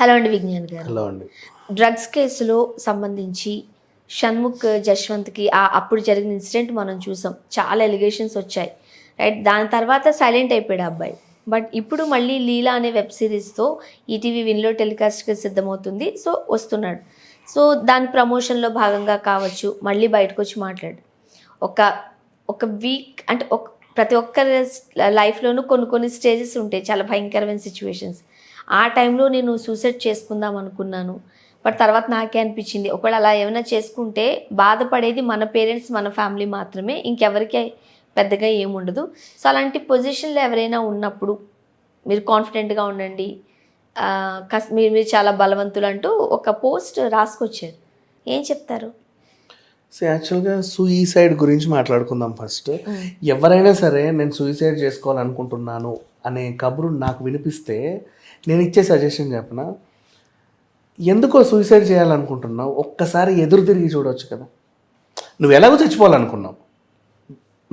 Hello అండి విజ్ఞాన్ గారు. Hello అండి. డ్రగ్స్ కేసులో సంబంధించి షణ్ముఖ్ జశ్వంత్కి ఆ అప్పుడు జరిగిన ఇన్సిడెంట్ మనం చూసాం. చాలా ఎలిగేషన్స్ వచ్చాయి. రైట్? దాని తర్వాత సైలెంట్ అయిపోయాడు అబ్బాయి. బట్ ఇప్పుడు మళ్ళీ లీలా అనే వెబ్ సిరీస్తో ఈటీవీ విన్లో టెలికాస్ట్కి సిద్ధమవుతుంది. సో వస్తున్నాడు. సో దాని ప్రమోషన్లో భాగంగా కావచ్చు మళ్ళీ బయటకు వచ్చి మాట్లాడు. ఒక ఒక వీక్ అంటే ఒక ప్రతి ఒక్కరి లైఫ్లోనూ కొన్ని కొన్ని స్టేజెస్ ఉంటాయి. చాలా భయంకరమైన సిచ్యువేషన్స్. ఆ టైంలో నేను సూసైడ్ చేసుకుందాం అనుకున్నాను. బట్ తర్వాత నాకే అనిపించింది. ఒకవేళ అలా ఏమైనా చేసుకుంటే బాధపడేది మన పేరెంట్స్ మన ఫ్యామిలీ మాత్రమే. ఇంకెవరికి పెద్దగా ఏముండదు సో అలాంటి పొజిషన్లో ఎవరైనా ఉన్నప్పుడు మీరు కాన్ఫిడెంట్గా ఉండండి. కస్ మీరు మీరు చాలా బలవంతులు అంటూ ఒక పోస్ట్ రాసుకొచ్చారు. ఏం చెప్తారు? సో యాక్చువల్గా సూయిసైడ్ గురించి మాట్లాడుకుందాం ఫస్ట్. ఎవరైనా సరే నేను సూయిసైడ్ చేసుకోవాలనుకుంటున్నాను అనే కబురు నాకు వినిపిస్తే నేను ఇచ్చే సజెషన్ చెప్పన? ఎందుకో సూయిసైడ్ చేయాలనుకుంటున్నావు? ఒక్కసారి ఎదురు తిరిగి చూడవచ్చు కదా. నువ్వు ఎలాగో చచ్చిపోవాలనుకున్నావు.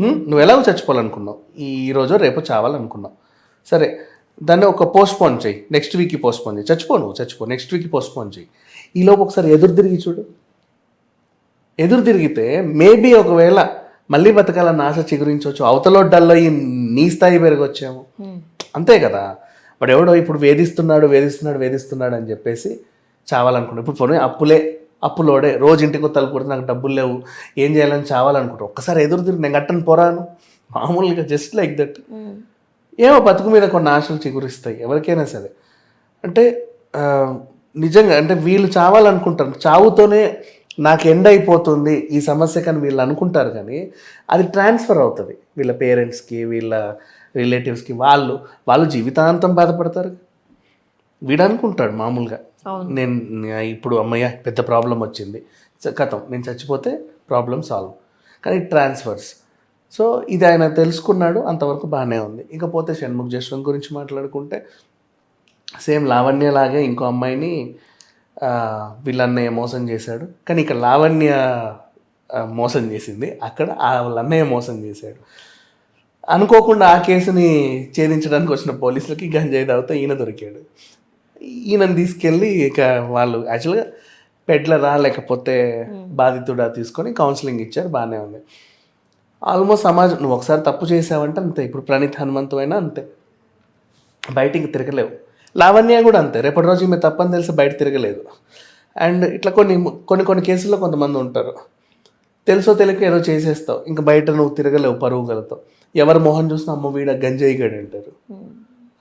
నువ్వు ఎలాగో చచ్చిపోవాలనుకున్నావు. ఈ రోజు రేపు చావాలనుకున్నావు. సరే దాన్ని ఒక పోస్ట్పోన్ చేయి. నెక్స్ట్ వీక్కి పోస్ట్పోన్ చేయి. చచ్చిపో నువ్వు చచ్చిపో. నెక్స్ట్ వీక్కి పోస్ట్పోన్ చేయి. ఈలోపు ఒకసారి ఎదురు తిరిగి చూడు. ఎదురు తిరిగితే మేబీ ఒకవేళ మళ్ళీ బతకాలన్న ఆశ చిగురించవచ్చు అవతలొడ్డల్లో ఈ నీ స్థాయి పెరగొచ్చేమో. అంతే కదా. వాడు ఎవడో ఇప్పుడు వేధిస్తున్నాడు వేధిస్తున్నాడు వేధిస్తున్నాడు అని చెప్పేసి చావాలనుకుంటాడు ఇప్పుడు పోనీ అప్పులే అప్పులోడే రోజు ఇంటికి తలుపు కొడితే నాకు డబ్బులు లేవు ఏం చేయాలని చావాలనుకుంటా ఒక్కసారి ఎదురు తిరిగి నేను గట్టను పోరాను. మామూలుగా జస్ట్ లైక్ దట్ ఏమో బతుకు మీద కొన్ని ఆశలు చిగురిస్తాయి ఎవరికైనా సరే. అంటే నిజంగా అంటే వీళ్ళు చావాలనుకుంటారు. చావుతోనే నాకు ఎండ్ అయిపోతుంది ఈ సమస్య కానీ వీళ్ళు అనుకుంటారు కానీ అది ట్రాన్స్ఫర్ అవుతుంది. వీళ్ళ పేరెంట్స్కి వీళ్ళ రిలేటివ్స్కి వాళ్ళు వాళ్ళు జీవితాంతం బాధపడతారు. వీడు అనుకుంటాడు మామూలుగా. నేను ఇప్పుడు అమ్మయ్య పెద్ద ప్రాబ్లం వచ్చింది. కథం నేను చచ్చిపోతే ప్రాబ్లం సాల్వ్. కానీ ట్రాన్స్ఫర్స్. సో ఇది ఆయన తెలుసుకున్నాడు అంతవరకు బాగానే ఉంది. ఇకపోతే షణ్ముఖ్ జశ్వంత్ గురించి మాట్లాడుకుంటే సేమ్ లావణ్యలాగే ఇంకో అమ్మాయిని వీళ్ళన్నయ్య మోసం చేశాడు. కానీ ఇక్కడ లావణ్య మోసం చేసింది. అక్కడ ఆ వాళ్ళ అన్నయ్య మోసం చేశాడు. అనుకోకుండా ఆ కేసుని ఛేదించడానికి వచ్చిన పోలీసులకి గంజాయి తాగుతూ ఈయన దొరికాడు. ఈయనని తీసుకెళ్ళి ఇక వాళ్ళు యాక్చువల్గా పెడ్లరా లేకపోతే బాధితుడా తీసుకొని కౌన్సిలింగ్ ఇచ్చారు బాగానే ఉంది. ఆల్మోస్ట్ సమాజం నువ్వు ఒకసారి తప్పు చేసావంటే అంతే ఇప్పుడు ప్రణీత్ హనుమంతు అయినా అంతే. బయటికి తిరగలేవు. లావణ్య కూడా అంతే రేపటి రోజు ఈమె తప్పని తెలిసి బయట తిరగలేదు. అండ్ ఇట్లా కొన్ని కొన్ని కొన్ని కేసుల్లో కొంతమంది ఉంటారు. తెలుసో తెలియక ఏదో చేసేస్తావు. ఇంకా బయట నువ్వు తిరగలేవు పరుగులతో ఎవరు మొహం చూసినా అమ్మ వీడ గంజాయి అంటారు.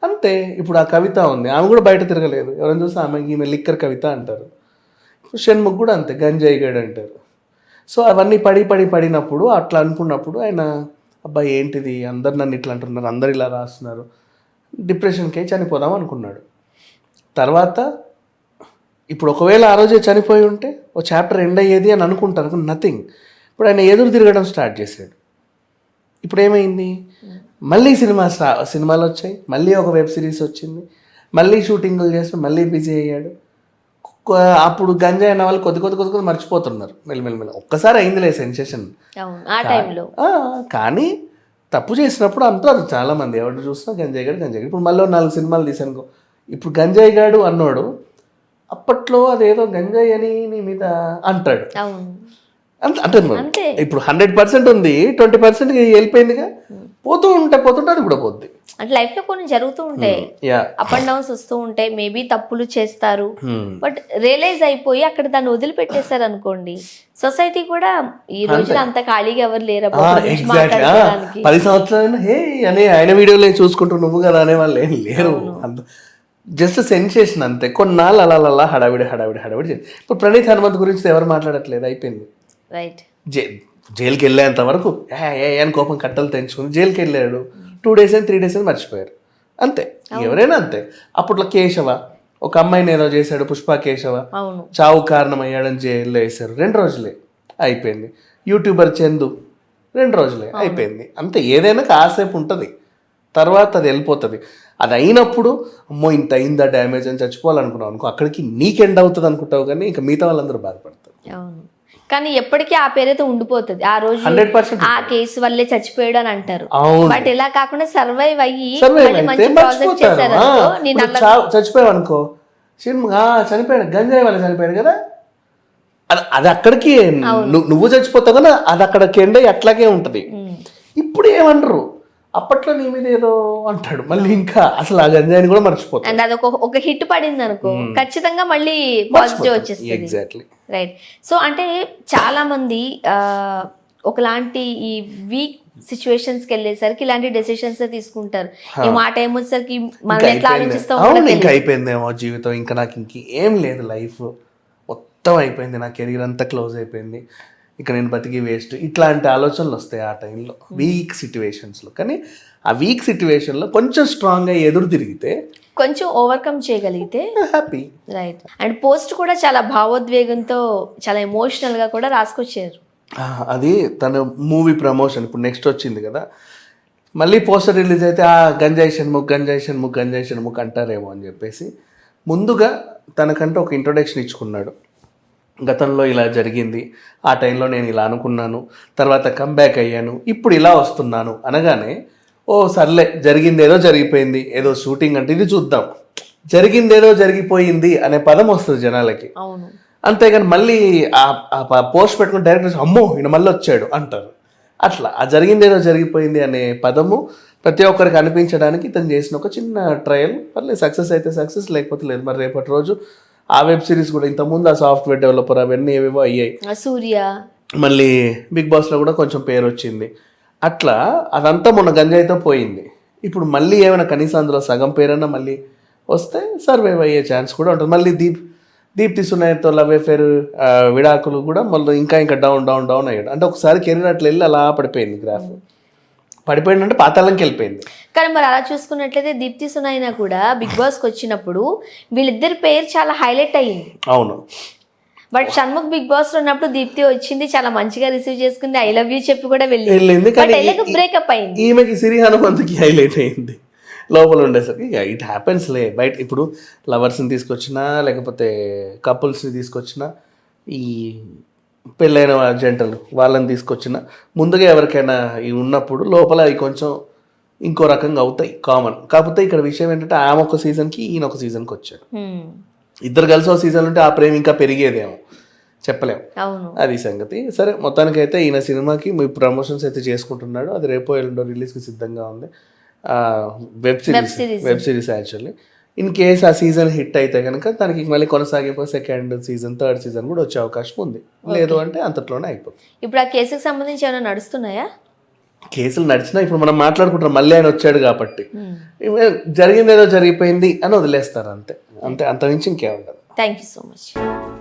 అంతే. ఇప్పుడు ఆ కవిత ఉంది. ఆమె కూడా బయట తిరగలేదు. ఎవరైనా చూస్తే ఆమె ఈమె లిక్కర్ కవిత అంటారు. షణ్ముఖ్ కూడా అంతే గంజయ్యగాడు అంటారు. సో అవన్నీ పడి పడి పడినప్పుడు అట్లా అనుకున్నప్పుడు ఆయన అబ్బాయి ఏంటిది? అందరు నన్ను ఇట్లా అంటున్నారు అందరు ఇలా రాస్తున్నారు. డిప్రెషన్కి చనిపోదాం అనుకున్నాడు. తర్వాత ఇప్పుడు ఒకవేళ ఆ రోజే చనిపోయి ఉంటే ఓ చాప్టర్ ఎండ్ అయ్యేది అని అనుకుంటాను నథింగ్. ఇప్పుడు ఆయన ఎదురు తిరగడం స్టార్ట్ చేశాడు. ఇప్పుడు ఏమైంది? మళ్ళీ సినిమా సినిమాలు వచ్చాయి. మళ్ళీ ఒక వెబ్ సిరీస్ వచ్చింది. మళ్ళీ షూటింగ్లు చేసి మళ్ళీ బిజీ అయ్యాడు. అప్పుడు గంజాయి అన్న వాళ్ళు కొద్ది కొద్ది కొద్ది కొద్ది మర్చిపోతున్నారు. మెల్లిమెల్లి ఒక్కసారి అయిందిలే సెన్సేషన్. కానీ తప్పు చేసినప్పుడు అంటారు చాలా మంది ఎవరు చూసినా గంజాయి గాడు గంజాయి ఇప్పుడు మళ్ళీ నాలుగు సినిమాలు తీసానుకో ఇప్పుడు గంజాయి గాడు అన్నోడు అప్పట్లో అదేదో గంజాయి అని నీ మీద అంటాడు. అంత అంటే అంతే. ఇప్పుడు హండ్రెడ్ పర్సెంట్ ఉంది ట్వంటీ పర్సెంట్ వెళ్ళిపోయిందిగా. పోతూ ఉంటే పోతుంటే అది కూడా పోద్ది. అంటే లైఫ్లో కొన్ని జరుగుతూ ఉంటాయి. అప్ అండ్ డౌన్స్ వస్తూ ఉంటాయి. మేబీ తప్పులు చేస్తారు. బట్ రియలైజ్ అయిపోయి అక్కడ దాన్ని వదిలిపెట్టేశారు అనుకోండి సొసైటీ కూడా ఈ రోజున అంత ఖాళీగా ఎవరు లేరు పది సంవత్సరాలు హే అని ఆయన వీడియోలో చూసుకుంటూ నువ్వు కదా అనే వాళ్ళు ఏం లేరు. జస్ట్ సెన్సేషన్ అంతే. కొన్నాళ్ళు అలా అలా హడావిడి హడావిడి హడావిడి ఇప్పుడు ప్రణీత్ హనుమంత్ గురించి ఎవరు మాట్లాడట్లేదు? అయిపోయింది. రైట్ జై జైలుకి వెళ్ళేంత వరకు అని కోపం కట్టలు తెంచుకుని జైలుకి వెళ్ళాడు టూ డేస్ అని త్రీ డేస్ అని మర్చిపోయారు. అంతే. ఎవరైనా అంతే. అప్పట్లో కేశవ ఒక అమ్మాయిని ఏదో చేశాడు పుష్ప కేశవ. చావు కారణమయ్యాడని జైల్లో వేశారు. రెండు రోజులే అయిపోయింది. యూట్యూబర్ చందు రెండు రోజులే అయిపోయింది. అంతే. ఏదైనా కాసేపు ఉంటుంది. తర్వాత అది వెళ్ళిపోతుంది. అది అయినప్పుడు అమ్మో ఇంత అయిందా డ్యామేజ్ అని చచ్చిపోవాలనుకున్నావు అనుకో అక్కడికి నీకు ఎండ్ అవుతుంది అనుకుంటావు కానీ ఇంకా మిగతా వాళ్ళందరూ బాధపడతారు. కానీ ఎప్పటికీ ఆ పేరైతే ఉండిపోతుంది. ఆ రోజు ఆ కేసు వల్లే చచ్చిపోయాడు అని అంటారు. బట్ ఇలా కాకుండా సర్వైవ్ అయ్యి మంచి ప్రాజెక్ట్ చేశారు చచ్చిపోయావు అనుకో. ఆ, చనిపోయాడు. గంజాయి వల్ల చనిపోయాడు కదా? అది అక్కడికి నువ్వు చచ్చిపోతావు కదా అది అక్కడ కెండే అట్లాగే ఉంటది. ఇప్పుడు ఏమంటారు? అప్పట్లో నీ మీద ఏదో అంటాడు. మళ్ళీ ఇంకా అసలు ఆ గంజాయిని కూడా మర్చిపోతాడు. అండ్ అది ఒక ఒక హిట్ పడింది అనుకో ఖచ్చితంగా మళ్ళీ పాజిటివ్ వచ్చేస్తుంది. ఎగ్జాక్ట్లీ రైట్ సో అంటే చాలా మంది ఆ, ఒకలాంటి ఈ వీక్ సిచ్యువేషన్స్కి వెళ్ళేసరికి ఇలాంటి డెసిషన్స్ తీసుకుంటారు. ఈ మాట ఏమొచ్చేసరికి మనం ఎట్లా ఆలోచిస్తాం ఇంకా అయిపోయిందేమో జీవితం. ఇంకా నాకు ఇంక ఏం లేదు లైఫ్ మొత్తం అయిపోయింది. నా కెరీర్ అంతా క్లోజ్ అయిపోయింది. ఇక నేను బతికి వేస్ట్ ఇట్లాంటి ఆలోచనలు వస్తాయి ఆ టైంలో వీక్ సిచ్యువేషన్స్లో కానీ ఆ వీక్ సిచ్యువేషన్లో కొంచెం స్ట్రాంగ్గా ఎదురు తిరిగితే కొంచెం ఓవర్కమ్ చేయగలిగితే హ్యాపీ రైట్ అండ్ పోస్ట్ కూడా చాలా భావోద్వేగంతో చాలా ఎమోషనల్గా కూడా రాసుకొచ్చారు. అది తన మూవీ ప్రమోషన్ ఇప్పుడు నెక్స్ట్ వచ్చింది కదా. మళ్ళీ పోస్టర్ రిలీజ్ అయితే ఆ గంజాయి షణ్ముఖ్ గంజాయి షణ్ముఖ్ గంజాయి షణ్ముఖ్ అంటారేమో అని చెప్పేసి ముందుగా తనకంటే ఒక ఇంట్రొడక్షన్ ఇచ్చుకున్నాడు. గతంలో ఇలా జరిగింది ఆ టైంలో నేను ఇలా అనుకున్నాను తర్వాత కంబ్యాక్ అయ్యాను ఇప్పుడు ఇలా వస్తున్నాను అనగానే ఓ సర్లే జరిగింది ఏదో జరిగిపోయింది. ఏదో షూటింగ్ అంటే ఇది చూద్దాం. జరిగింది ఏదో జరిగిపోయింది అనే పదం వస్తుంది జనాలకి. అంతేగాని మళ్ళీ ఆ పోస్ట్ పెట్టుకుని డైరెక్టర్ అమ్మో ఈయన మళ్ళీ వచ్చాడు అంటారు. అట్లా ఆ జరిగింది ఏదో జరిగిపోయింది అనే పదము ప్రతి ఒక్కరికి అనిపించడానికి ఇతను చేసిన ఒక చిన్న ట్రయల్ మళ్ళీ సక్సెస్ అయితే సక్సెస్ లేకపోతే లేదు. మరి రేపటి రోజు ఆ వెబ్ సిరీస్ కూడా ఇంతకుముందు ఆ సాఫ్ట్వేర్ డెవలపర్ అవన్నీ ఏవేవో అయ్యాయి. సూర్య. మళ్ళీ బిగ్ బాస్లో కూడా కొంచెం పేరు వచ్చింది. అట్లా అదంతా మొన్న గంజాయితో పోయింది. ఇప్పుడు మళ్ళీ ఏమైనా కనీసం అందులో సగం పేరన్నా మళ్ళీ వస్తే సర్వైవ్ అయ్యే ఛాన్స్ కూడా ఉంటుంది. మళ్ళీ దీప్ దీప్తి సునాయర్తో లవ్ అఫేర్ విడాకులు కూడా మళ్ళీ ఇంకా ఇంకా డౌన్ డౌన్ డౌన్ అయ్యాడు. అంటే ఒకసారి కెరీర్ అట్లా వెళ్ళి అలా పడిపోయింది గ్రాఫ్ పడిపోయిందంటే పాతాళంకి వెళ్ళిపోయింది. కానీ మరి అలా చూసుకున్నట్లయితే దీప్తి సునైనా కూడా బిగ్ బాస్కి వచ్చినప్పుడు వీళ్ళిద్దరి పేరు చాలా హైలైట్ అయ్యింది. అవును. బట్ షణ్ముఖ్ బిగ్ బాస్లో ఉన్నప్పుడు దీప్తి వచ్చింది చాలా మంచిగా రిసీవ్ చేసుకుంది. ఐ లవ్ యూ చెప్పి కూడా వెళ్ళింది. బ్రేకప్ అయింది. ఈమెకి సిరి హనుమంతుకి హైలైట్ అయింది. లోపల ఉండేసరికి ఇట్ హ్యాపెన్స్ లే. బయట ఇప్పుడు లవర్స్ని తీసుకొచ్చినా లేకపోతే కపుల్స్ని తీసుకొచ్చినా ఈ పెళ్ళైన జంటలు వాళ్ళని తీసుకొచ్చిన ముందుగా ఎవరికైనా ఇవి ఉన్నప్పుడు లోపల అవి కొంచెం ఇంకో రకంగా అవుతాయి కామన్ కాకపోతే ఇక్కడ విషయం ఏంటంటే ఆమె ఒక సీజన్కి ఈయన ఒక సీజన్కి వచ్చాడు. హ్మ్. ఇద్దరు కలిసి ఒక సీజన్ ఉంటే ఆ ప్రేమ ఇంకా పెరిగేదేమో. చెప్పలేము అది సంగతి. సరే మొత్తానికైతే ఈయన సినిమాకి మీ ప్రమోషన్స్ అయితే చేసుకుంటున్నాడు. అది రేపో ఎల్లుండో రిలీజ్కి సిద్ధంగా ఉంది. Web series. Web series actually in case ఆ సీజన్ హిట్ అయితే కనుక దానికి మళ్ళీ కొనసాగింపు సెకండ్ సీజన్ థర్డ్ సీజన్ కూడా వచ్చే అవకాశం ఉంది. లేదు అంటే అంతట్లోనే అయిపోతుంది. ఇప్పుడు ఆ కేసుకి సంబంధించి ఏమైనా నడుస్తున్నాయా? కేసులు నడిచినా ఇప్పుడు మనం మాట్లాడుకుంటాం మళ్ళీ ఆయన వచ్చాడు కాబట్టి. Hmm. ఇవే జరిగింది ఏదో జరిగిపోయింది అని వదిలేస్తారు అంతే. అంతే అంతమించి ఇంకేముండదు థ్యాంక్ యూ సో మచ్